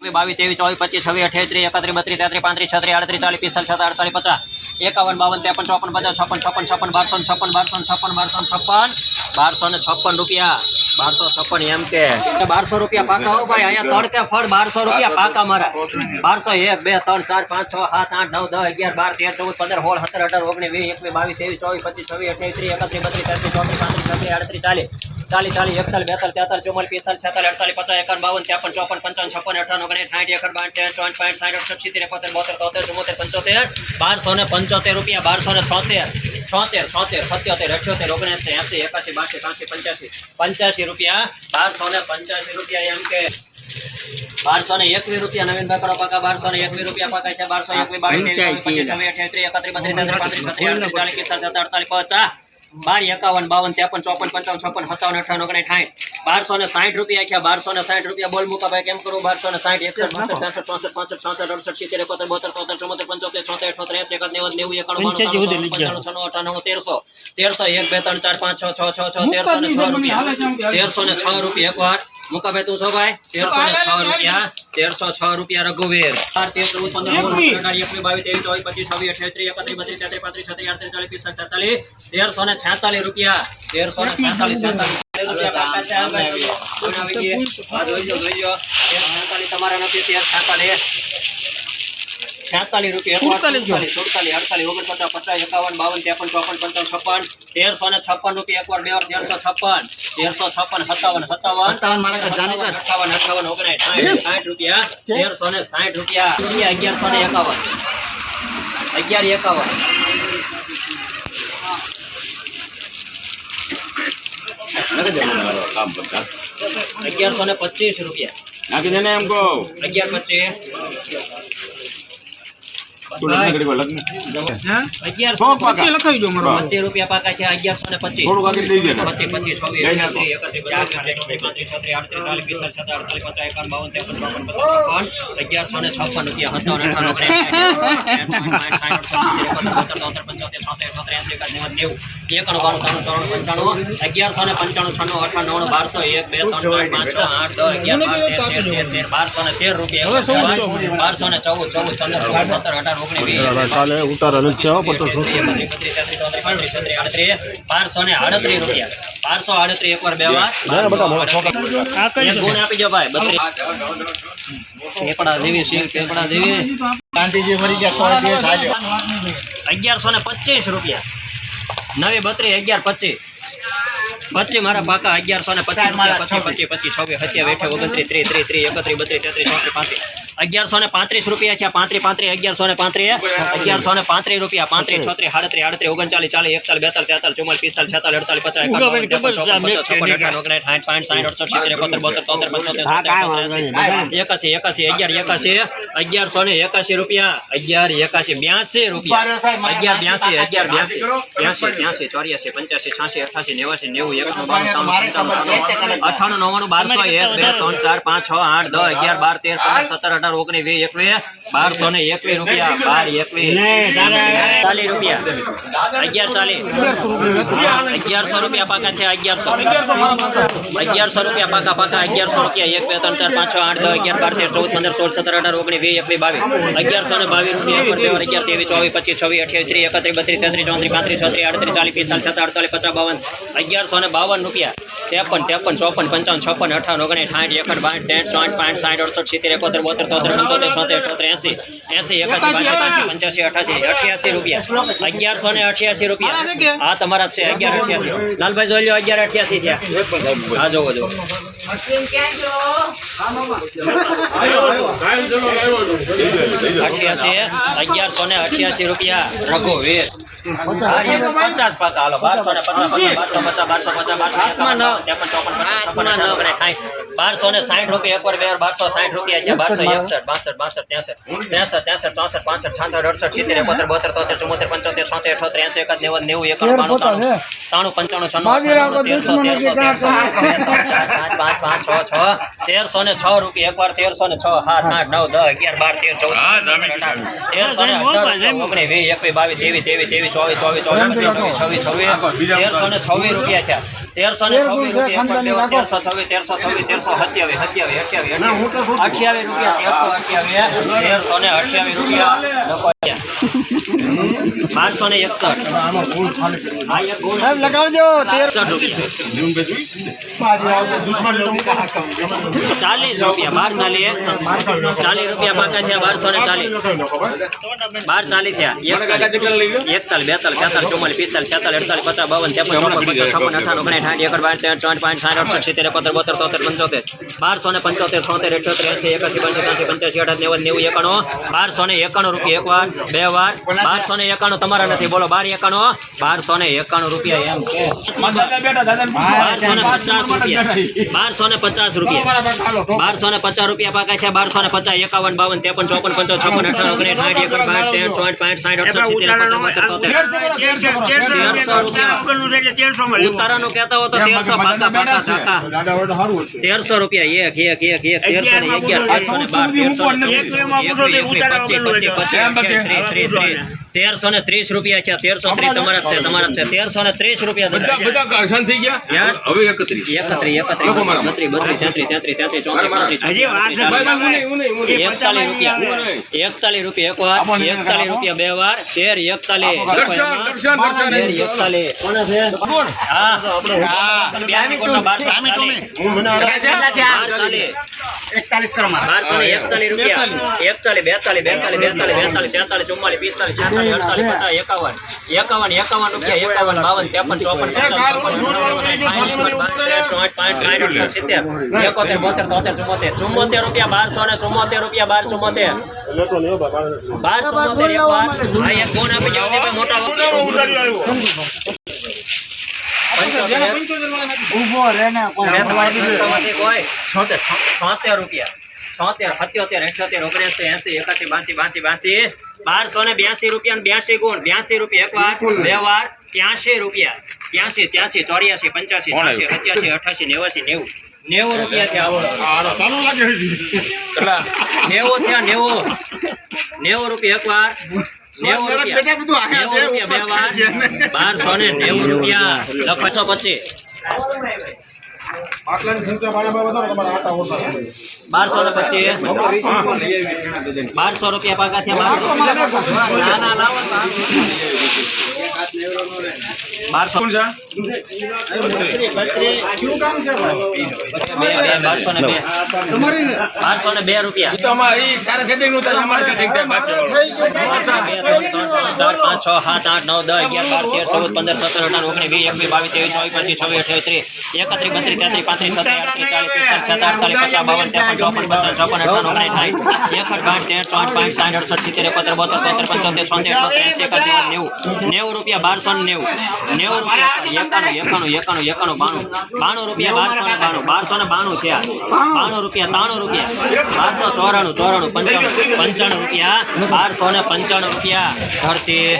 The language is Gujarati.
બાવીસ ત્રેવીસ ચોવીસ પચીસ છવ્વીસ અઠ્યાવીસ ત્રીસ એકત્રીસ બત્રીસ તેત્રીસ પાંત્રીસ છત્રીસ આડત્રીસ ચાલીસ પિસ્તાલીસ છત્રીસ અડતાલીસ પચાસ એકાવન બાવન ત્રેપન ચોપન પચાસ છપ્પન છપ્પન છપ્પન બારસો ને છપ્પન બારસો ને છપ્પન બારસો ને છપ્પન બારસો ને છપ્પન રૂપિયા બારસો છપ્પન એમ કે બારસો રૂપિયા પાકા હો ભાઈ અહીંયા તડકે ફળ બારસો રૂપિયા પાકા મારા. બારસો એક, બે, ત્રણ, ચાર, પાંચ, છ, સાત, આઠ, નવ, દસ, અગિયાર, બાર, તેર, ચૌદ, પંદર, સોળ, સત્તર, અઢાર, ઓગણીસ, વીસ, એકવીસ, બાવીસ, ત્રેવીસ, ચોવીસ, પચીસ, છવ્વીસ, અઠ્યાવીસ, ત્રીસ, એકત્રીસ, બત્રીસ, તેત્રીસ, ચોત્રીસ, પાંત્રીસ, છત્રીસ, આડત્રીસ, ચાલીસ. ચાલીસ ચાલીસ એકતાલીસ બેતાલીસ તેતાલીસ ચુમ્માલીસ પિસ્તાલીસ છેતાલીસ અડતાલીસ પચાસ એકાવન બાવન ત્રેપન ચોપન પંચાવન છપ્પન અઠાણું ઓગણીસ સાઠ એકર બાર તેર ચોઈઠ પાંઠ સાઠ અડસઠ સિત્તેર એકોતેર બોતેર તોતેર ચુમ્મોતેર પંચોતેર બારસો ને પંચોતેર રૂપિયા બારસો ને છોતેર છોતેર છોતેર સત્યોતેર અઠ્યોતેર ઓગણસી એસી એકાસી બાસી ત્રાસી પંચ્યાસી પંચ્યાસી રૂપિયા બારસો ને પંચ્યાસી રૂપિયા એમ કે બારસો ને એકવીસ રૂપિયા નવીન ભાઈ કરો પાકા બારસો ને એકવીસ રૂપિયા પાકા છે બારસો એકવીસ બાવીસ એકત્રીસ બત્રીસ પાંત્રીસ અડતાલીસ પચાસ બાર એકાવન બાવન ત્રેપન ચોપન પંચાવન છપ્પન સત્તાવન અઠાવન ઓગણીસ સાઠ. બારસો ને સાઠ રૂપિયા આખ્યા બારસો ને સાઠ રૂપિયા બોલ મૂકા ભાઈ કેમ કરું? બારસો ને સાઠ એકસઠ બાસઠ ત્રેસઠ ચોસઠ પાંસઠ છસઠ અડસઠ સિત્તેર એકોતેર બોતેર તોતેર ચુમ્મોતેર પંચોતેર છોતેર અઠોતેર એસી એકાદ નેવું નેવું એકાણું બાણું પંચાણું છનું અઠાણું તેરસો. તેરસો એક બે ત્રણ ચાર પાંચ છ છ છ છ તેરસો ને છ રૂપિયા. તેરસો ને છ રૂપિયા એક વાર. મૂકા ભાઈ તું છો ભાઈ તેરસો ને છ રૂપિયા. તેરસો છ રૂપિયા રઘુવીર ચાર તેર ચૌદ પંદર એકવીસ બાવીસ ત્રેવીસ ચોવીસ પચીસ છવ્વીસ અઠ્યાસી એકત્રીસ બત્રીસ તેત્રીસ પાંત્રીસ છત્રીસ આડત્રીસ ચાલીસ પિસ્તાલીસ છેતાલીસ તેરસો ને છેતાલીસ રૂપિયા તેરસો ને છેતાલીસ છેતાલીસ તમારા નથી તેર છેતાલીસ છેતાલીસ રૂપિયા સુડતાલીસ સુડતાલીસ અડતાલીસ ઓગણપચાસ પચાસ એકાવન બાવન ત્રેપન ચોપન પંચાવન છપ્પન તેરસો ને છપ્પન રૂપિયા એકવાર બે વાર તેરસો છપ્પન તેરસો છપ્પન સત્તાવન સત્તાવન અઠાવન અઠાવન ઓગણીસ સાઠ સાઠ રૂપિયા તેરસો ને સાઠ રૂપિયા રૂપિયા અગિયારસો ને એકાવન. અગિયાર એકાવન. અગિયારસો ને પચીસ રૂપિયા. નાખી દે ને એમ કહો. અગિયાર પચીસ થોડું લગ્ન કરી દો, લગ્ન. અગિયારસો સો પાકા. પચીસ પચીસ રૂપિયા પાકા છે અગિયારસો ને પચીસ થોડુંક આગળ લઈ જાય ને. પચીસ પચીસ છવ્વીસ લઈ નાખો. એકત્રીસ એકત્રીસ બત્રીસ ચોત્રીસ પાંત્રીસ છત્રીસ આડત્રીસ ચાલીસ પિસ્તાલીસ સત્તર અડતાલીસ પચાસ એકાવન બાવન ત્રેપન ચોપન પચાસ છપ્પન અગિયારસો ને છપ્પન રૂપિયા સત્તાવન અઠાવન એકાણું બાણું ત્રાણું ચોરાણું પંચાણું અગિયારસો ને પંચાણું છન્નું અઠાણું નવ્વાણું બારસો એક બે ત્રણ ચાર પાંચ છ આઠ દસ અગિયાર બાર તેર તેર તેર તેર બારસો ને તેર રૂપિયા બારસો ને ચૌદ ચૌદ પંદર સોળ સત્તર અઢાર ઓગણીસ વીસ કાલે બારસો ને આડત્રીસ રૂપિયા. બારસો આડત્રીસ એકવાર બે વાર. ગુણ આપી દો ભાઈ બત્રીસ. અગિયારસો ને પચીસ રૂપિયા. નવી બત્રીસ અગિયાર પચીસ. પછી મારા પાકા અગિયારસો ને પચીસ પચીસ પચીસ પચીસ છવ્વીસ હત્યા વેઠે ઓગણત્રીસ ત્રીસ ત્રીસ ત્રીસ એકત્રીસ બત્રીસ તેત્રીસ ચોત્રીસ પાંત્રીસ. અગિયારસો ને પાંત્રીસ રૂપિયા છે પાંત્રીસ પાંત્રીસ અગિયારસો ને પાંત્રીસ અગિયારસો ને પાંત્રીસ રૂપિયા પાંત્રીસ છત્રીસ સાડત્રીસ આડત્રીસ ઓગણચાલીસ ચાલીસ એકતાલીસ બેતાલીસ તેતાલીસ ચુમ્માલીસ પિસ્તાલીસ છેતાલીસ અડતાલીસ પચાસ સાઠ પાંઠ સાઠ અડસઠ સિત્તેર એકોતેર બોતેર તોતેર પંચોતેર એકાસી એકાસી અગિયાર એકાસી અગિયારસો ને એકાસી રૂપિયા અગિયાર એકાસી બ્યાસી રૂપિયા અગિયાર બ્યાસી અગિયાર બ્યાસી બ્યાસી બ્યાસી ચોર્યાસી પંચ્યાસી છાસી અઠાસી નેવાસી નેવું એકાણું બાણું છન્નું, નવ્વાણું બારસો એક બે ત્રણ ચાર પાંચ છ આઠ દસ અગિયાર બાર તેર પંદર સત્તર અઢાર ઓગણીસ વીસ એકવીસ બારસો ને એકવીસ રૂપિયા બાર એકવીસ. ચાલીસ રૂપિયા. અગિયાર ચાલીસ. અગિયારસો રૂપિયા પાકા છે અગિયારસો. અગિયારસો રૂપિયા પાકા પાકા અગિયારસો રૂપિયા. એક બે ત્રણ ચાર પાંચ છ આઠ દસ અગિયાર બાર તેર ચૌદ પંદર સોળ સત્તર અઢાર ઓગણીસ વીસ એકવીસ બાવીસ. અગિયારસો ને બાવીસ રૂપિયા પર બે વાર અગિયાર ત્રેવીસ ચોવીસ પચીસ છવ્વીસ અઠ્યાવીસ ત્રીસ એકત્રીસ બત્રીસ તેત્રીસ ચોત્રીસ પાંત્રીસ છત્રીસ આડત્રીસ ચાલીસ પિસ્તાલીસ સત્તર અડતાલીસ પચાસ બાવન. અગિયારસો ને બાવન રૂપિયા. ત્રેપન ત્રેપન ચોપન પંચાવન છપ્પન અઠાવન ઓગણીસ સાઠ એકઠ બાઠ ત્રેઠ સાઠ પાંઠ સાઠ અડસઠ સિત્તેર એકોતેર બોતેર પંચોતેર છોતેર અઠોતેર એસી. એસી એકાસી બાસી ત્યાસી પંચ્યાસી અઠાસી અઠ્યાસી રૂપિયા. અગિયારસો ને અઠ્યાસી રૂપિયા. આ તમારા છે અગિયાર અઠ્યાસી. લાલભાઈ જોઈ લો અગિયાર અઠ્યાસી છે હા જોવો જોવો. અઠ્યાસી. અગિયારસો ને અઠ્યાસી રૂપિયા. રઘુવીર બારસો ને સાઠ રૂપિયા એકવાર બે બારસો સાઠ રૂપિયા છે બારસો એકસઠ બાસઠ બાસઠ ત્રેસઠ ત્રેસઠ ત્રેસઠ ચોસઠ પાસઠ છાસઠ અડસઠ સિત્તેર એકોતેર બોતેર તોતેર ચુમ્મોતેર પંચોતેર છોતેર અઠોતેર એસી એકાદ નેવું નેવું એકાણું બાણું ત્રાણું પંચાણું છન્નું પાંચ છ છ. તેરસો ને છ રૂપિયા. એકવાર તેરસો ને છ. સાત આઠ નવ દસ અગિયાર બાર તેર ચૌદ. તેરસો ને ઓગણીસ વીસ એકવીસ બાવીસ ત્રેવીસ ત્રેવીસ ત્રેવીસ ચોવીસ ચોવીસ ચોવીસ છવ્વીસ છવ્વીસ તેરસો ને છવ્વીસ રૂપિયા છે તેરસો ને છવ્વીસ રૂપિયા તેરસો છવ્વીસ તેરસો છવ્વીસ તેરસો સત્યાવીસ સત્યાવીસ અઠ્યાવીસ અઠ્યાવીસ રૂપિયા તેરસો અઠ્યાવીસ તેરસો ને અઠ્યાવીસ રૂપિયા. પાંચસો ને એકસઠ. લગાવજો તેરસો રૂપિયા. ચાલીસ રૂપિયા બાર ચાલી ચાલીસ રૂપિયા પાકા છે બારસો ને ચાલીસ. બાર ચાલી થયા. એકતાલીસ. બેતાલીસ તેતાલીસ ચુમ્માલીસ પિસ્તાલીસ છેતાલીસ અડતાલીસ પચાસ બાવન ત્રેપન ચોપન પચાસ છપ્પન અઠાણું ઓગણીસ સાઠ એકર બાર ત્રણ ચોટ પાંચ સાઠ અડસઠ સિત્તેર એકોતેર બોતેર તોતેર પંચોતેર. બારસો ને પંચોતેર છોતેર અઠોતેર એસી એકાસી ત્યાંસી પંચ્યાસી અઢાર નેવું નેવું એકાણું. બારસો ને એકાણું રૂપિયા એક વાર બે વાર. બારસો ને એકાણું તમારા નથી બોલો બાર એકાણું બારસો ને એકાણું રૂપિયા એમ છે બારસો ને પચાસ રૂપિયા. બારસો ને પચાસ રૂપિયા. બારસો ને પચાસ રૂપિયા પાકા છે બારસો ને પચાસ એકાવન બાવન ત્રેપન ચોપન પંચો છપ્પન અઠાર ઓગણીસ સાઠ એકર બાર તેર ચોટ પાંચ સાઠ અડસઠ સિત્તેર તેરસો ઉતારાનું કહેતા હો તો તેરસો પાકા પાકા કાકા તેરસો રૂપિયા એક એક એક એક તેરસો ને અગિયાર તેરસો ને બાર તેરસો ને પચીસ, ત્રીસ, ત્રીસ, ત્રીસ. તેરસો ને ત્રીસ રૂપિયા છે તેરસો ત્રીસ તમારા છે તમારા છે. તેરસો ને ત્રીસ રૂપિયા બધા બધા શાંત થઈ ગયા હવે એકત્રીસ. એકત્રીસ એકત્રીસ. બત્રીસ બત્રીસ તેત્રીસ તેત્રીસ તેત્રીસ ચોત્રીસ પાંત્રીસ ભાઈ, ભાઈ, હું નહીં, હું નહીં, હું નહીં. એકતાલીસ રૂપિયા એકતાલીસ રૂપિયા એક વાર એકતાલીસ રૂપિયા બે વાર તેર એકતાલીસ. દર્શન દર્શન દર્શન. તેર એકતાલીસ. બારસો ને એકતાલીસ રૂપિયા. એકતાલીસ બેતાલીસ બેતાલીસ બેતાલીસ બેતાલીસ તેતાલીસ ચુમ્માલીસ પિસ્તાલીસ અડતાલીસ પચાસ એકાવન. એકાવન એકાવન રૂપિયા એકાવન બાવન ત્રેપન ચોપન સિત્તેર એકોતેર બોતેર તોતેર ચુમ્મોતેર ચુમ્મોતેર રૂપિયા બારસો ને ચુમ્મોતેર રૂપિયા બાર ચુમ્મોતેર બાર ચુમ્મોતેર એક વાર હા એક ફોન આપી જાવ મોટા ઊભો રે ને કોઈ. છોતેર રૂપિયા. છોતેર સત્યોતેર અઠ્યોતેર ઓગણસી એસી એકાસી બાસી બાસી બાસી બારસો ને બ્યાસી રૂપિયા બ્યાસી ગુણ બ્યાસી રૂપિયા એક વાર બે વાર ત્યાંસી રૂપિયા. ત્યાંસી ત્યાંસી ચોર્યાસી પંચ્યાસી છ્યાસી સત્યાસી અઠાસી નેવાસી નેવું. નેવું રૂપિયા થયા નેવું થયા નેવું. નેવું રૂપિયા એક વાર નેવું રૂપિયા. નેવું રૂપિયા બે વાર બારસો મારા નેવું રૂપિયા લખો છો પછી બારસો ને પચીસ બારસો રૂપિયા પાકા થયા બારસો. ના ના લાવો બે રૂપિયા પાંચ છ સાત આઠ નવ દસ અગિયાર તેર ચૌદ પંદર સત્તર અઢાર ઓગણીસ વીસ એકવીસ બાવીસ ત્રેવીસ ચોવીસ પચીસ છવ્વીસ અઠ્યાવીસ ત્રીસ એકત્રીસ બત્રીસ તેત્રીસ પાંત્રીસ પિસ્તાલીસ છત્રીસ પચાસ બાવન ત્રેપન ચોપન પચાસ ચોપન અઠાવન ઓગણીસ સાઠ એકસઠ બાર તેર ચોઠ પાંચ સાઠ અડસઠ સિત્તેર એકોતેર બોતેર તોતેર પંચોતેર છોતેર છોતેર એંસી એકાસી નેવું નેવું રૂપિયા બારસો ને નેવું. નેવું રૂપિયા. એકાણું એકાણું એકાણું બાણું. બાણું રૂપિયા બારસો ને બાણું. બારસો ને બાણું થયા. બાણું રૂપિયા, ત્રાણું રૂપિયા. બારસો ચોરાણું ચોરાણું, પંચાણું. પંચાણું રૂપિયા. બારસો ને પંચાણું રૂપિયા. ધરતી.